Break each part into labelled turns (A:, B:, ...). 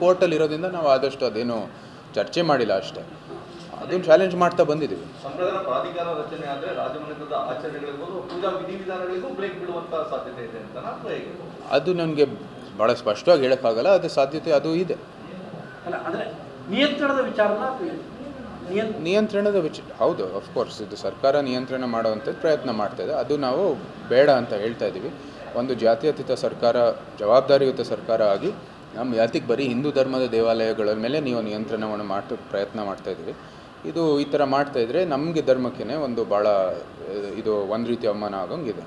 A: ಕೋರ್ಟಲ್ಲಿ ಇರೋದ್ರಿಂದ ನಾವು ಆದಷ್ಟು ಅದೇನು ಚರ್ಚೆ ಮಾಡಿಲ್ಲ ಅಷ್ಟೇ. ಅದನ್ನು ಚಾಲೆಂಜ್ ಮಾಡ್ತಾ ಬಂದಿದ್ದೀವಿ.
B: ಸಂಪ್ರದಾಯ ಪ್ರಾಧಿಕಾರ ರಚನೆ ಆದ್ರೆ ರಾಜಮನೆತನದ ಆಚರಣೆಗಳಿರ್ಬೋದು ಪೂಜಾ ವಿಧಿವಿಧಾನಗಳಿಗೂ ಬ್ರೇಕ್ ಬೀಳುವಂತ ಸಾಧ್ಯತೆ ಇದೆ ಅಂತ ಅಥವಾ ಹೇಗೆ
A: ಅದು ನನಗೆ ಭಾಳ ಸ್ಪಷ್ಟವಾಗಿ ಹೇಳೋಕ್ಕಾಗಲ್ಲ ಅದು ಸಾಧ್ಯತೆ ಅದು ಇದೆ.
C: ಅಲ್ಲ ಅಂದರೆ ನಿಯಂತ್ರಣದ ವಿಚಾರನ ನಿಯಂತ್ರ
A: ನಿಯಂತ್ರಣದ ವಿಚ ಹೌದು ಅಫ್ಕೋರ್ಸ್ ಇದು ಸರ್ಕಾರ ನಿಯಂತ್ರಣ ಮಾಡುವಂಥದ್ದು ಪ್ರಯತ್ನ ಮಾಡ್ತಾ ಇದೆ. ಅದು ನಾವು ಬೇಡ ಅಂತ ಹೇಳ್ತಾ ಇದ್ದೀವಿ. ಒಂದು ಜಾತ್ಯತೀತ ಸರ್ಕಾರ ಜವಾಬ್ದಾರಿಯುತ ಸರ್ಕಾರ ಆಗಿ ನಮ್ಮ ಯಾತಿಗೆ ಬರೀ ಹಿಂದೂ ಧರ್ಮದ ದೇವಾಲಯಗಳ ಮೇಲೆ ನೀವು ನಿಯಂತ್ರಣವನ್ನು ಮಾಡೋ ಪ್ರಯತ್ನ ಮಾಡ್ತಾ ಇದ್ದೀವಿ ಇದು ಈ ಥರ ಮಾಡ್ತಾ ಇದ್ರೆ ನಮಗೆ ಧರ್ಮಕ್ಕೇ ಒಂದು ಭಾಳ ಇದು ಒಂದು ರೀತಿ ಅವಮಾನ ಆಗೋಂಗಿದೆ.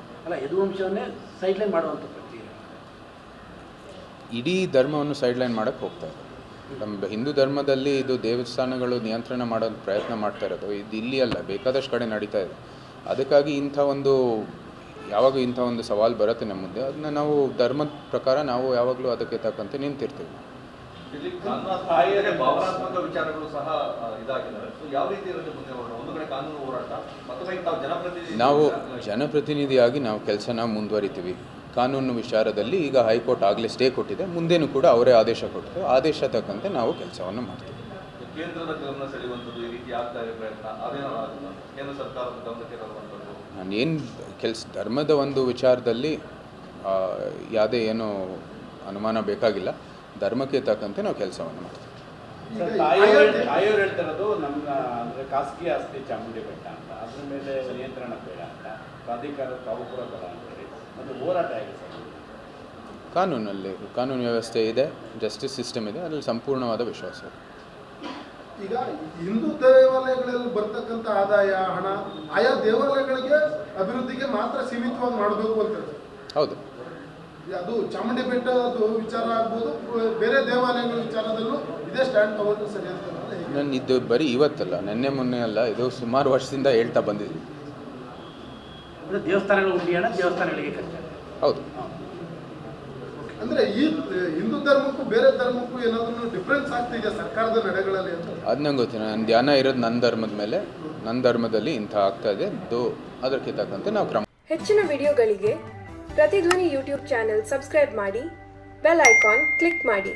A: ಇಡೀ ಧರ್ಮವನ್ನು ಸೈಡ್ಲೈನ್ ಮಾಡೋಕ್ಕೆ ಹೋಗ್ತಾ ಇದೆ ನಮ್ಮ ಹಿಂದೂ ಧರ್ಮದಲ್ಲಿ ಇದು ದೇವಸ್ಥಾನಗಳು ನಿಯಂತ್ರಣ ಮಾಡೋ ಪ್ರಯತ್ನ ಮಾಡ್ತಾ ಇರೋದು ಇದು ಇಲ್ಲಿ ಅಲ್ಲ ಬೇಕಾದಷ್ಟು ಕಡೆ ನಡೀತಾ ಇದೆ. ಅದಕ್ಕಾಗಿ ಇಂಥ ಒಂದು ಯಾವಾಗ ಇಂಥ ಒಂದು ಸವಾಲು ಬರುತ್ತೆ ನಮ್ಮ ಮುಂದೆ. ಅದನ್ನ ನಾವು ಧರ್ಮದ ಪ್ರಕಾರ ನಾವು ಯಾವಾಗಲೂ ಅದಕ್ಕೆ ತಕ್ಕಂತೆ ನಿಂತಿರ್ತೀವಿ.
B: ಭಾವನಾತ್ಮಕ ವಿಚಾರಗಳು ಸಹ ಯಾವ ರೀತಿ ಕಾನೂನು ಹೋರಾಟ
A: ನಾವು ಜನಪ್ರತಿನಿಧಿಯಾಗಿ ನಾವು ಕೆಲಸನ ಮುಂದುವರಿತೀವಿ. ಕಾನೂನು ವಿಚಾರದಲ್ಲಿ ಈಗ ಹೈಕೋರ್ಟ್ ಆಗಲೇ ಸ್ಟೇ ಕೊಟ್ಟಿದೆ. ಮುಂದೇನೂ ಕೂಡ ಅವರೇ ಆದೇಶ ಕೊಟ್ಟಿದೆ ಆದೇಶ ತಕ್ಕಂತೆ ನಾವು ಕೆಲಸವನ್ನು ಮಾಡ್ತೀವಿ.
B: ನಾನು ಗಮನ
A: ಕೆಲಸ ಧರ್ಮದ ಒಂದು ವಿಚಾರದಲ್ಲಿ ಯಾವುದೇ ಏನು ಅನುಮಾನ ಬೇಕಾಗಿಲ್ಲ. ಧರ್ಮಕ್ಕೆ ತಕ್ಕಂತೆ ನಾವು ಕೆಲಸವನ್ನು ಮಾಡ್ತೀವಿ.
D: ಸರ್, ತಾಯಿಯವ್ರು ತಾಯಿಯವ್ರು ಹೇಳ್ತಿರೋದು ನಮ್ಮ ಅಂದರೆ ಖಾಸಗಿ ಆಸ್ತಿ ಚಾಮುಂಡಿ ಬೆಟ್ಟ ಅಂತ. ಅದ್ರ ಮೇಲೆ ನಿಯಂತ್ರಣ ಬೇಡ ಅಂತ. ಪ್ರಾಧಿಕಾರ ತಾವು ಕೂಡ ಬೇಡ ಅಂತೇಳಿ ಮತ್ತು ಹೋರಾಟ ಹೇಗೆ ಸರ್?
A: ಕಾನೂನಲ್ಲಿ ಕಾನೂನು ವ್ಯವಸ್ಥೆ ಇದೆ ಜಸ್ಟಿಸ್ ಸಿಸ್ಟಮ್ ಇದೆ ಅದರಲ್ಲಿ ಸಂಪೂರ್ಣವಾದ ವಿಶ್ವಾಸ ಇದೆ.
E: ಈಗ ಹಿಂದೂ ದೇವಾಲಯಗಳಲ್ಲಿ ಬರ್ತಕ್ಕಂಥ ಆದಾಯ ಹಣ ಆಯಾ ದೇವಾಲಯಗಳಿಗೆ ಅಭಿವೃದ್ಧಿಗೆ ಮಾತ್ರ ಸೀಮಿತವಾಗಿ ಮಾಡಬೇಕು ಅಂತ.
A: ಹೌದು.
E: ಅದು ಚಾಮುಂಡಿ ಬೆಟ್ಟದ ವಿಚಾರ ಆಗ್ಬೋದು ಬೇರೆ ದೇವಾಲಯಗಳ ವಿಚಾರದಲ್ಲೂ ಇದೇ ಸ್ಟ್ಯಾಂಡ್ ತಗೊಂಡು ಸರಿ ಅಂತ
A: ನಾನು ಇದು ಬರೀ ಇವತ್ತಲ್ಲ ನಿನ್ನೆ ಮೊನ್ನೆ ಅಲ್ಲ ಇದು ಸುಮಾರು ವರ್ಷದಿಂದ ಹೇಳ್ತಾ ಬಂದಿದ್ದೀವಿ
C: ದೇವಸ್ಥಾನಗಳು
A: ಹೌದು.
E: ಅಂದ್ರೆ ಈ ಹಿಂದೂ ಧರ್ಮಕ್ಕೂ ಬೇರೆ ಧರ್ಮಕ್ಕೂ ಏನಾದ್ರೂ ಡಿಫ್ರೆನ್ಸ್ ಆಗ್ತಿದೆ ಸರ್ಕಾರದ ನಡೆಗಳಲ್ಲಿ ಅಂತ?
A: ಅದು ನಂಗೆ ಗೊತ್ತಿಲ್ಲ. ನನ್ನ ಧ್ಯಾನ ಇರೋದು ನನ್ನ ಧರ್ಮದ ಮೇಲೆ ನನ್ನ ಧರ್ಮದಲ್ಲಿ ಇಂಥ ಆಗ್ತಾ ಇದೆ. ಅದು ಅದಕ್ಕೆ ತಕ್ಕಂತೆ ನಾವು ಕ್ರಮ
F: ಹೆಚ್ಚಿನ ವಿಡಿಯೋಗಳಿಗೆ ಪ್ರತಿಧ್ವನಿ ಯೂಟ್ಯೂಬ್ ಚಾನೆಲ್ ಸಬ್ಸ್ಕ್ರೈಬ್ ಮಾಡಿ ಬೆಲ್ ಐಕಾನ್ ಕ್ಲಿಕ್ ಮಾಡಿ.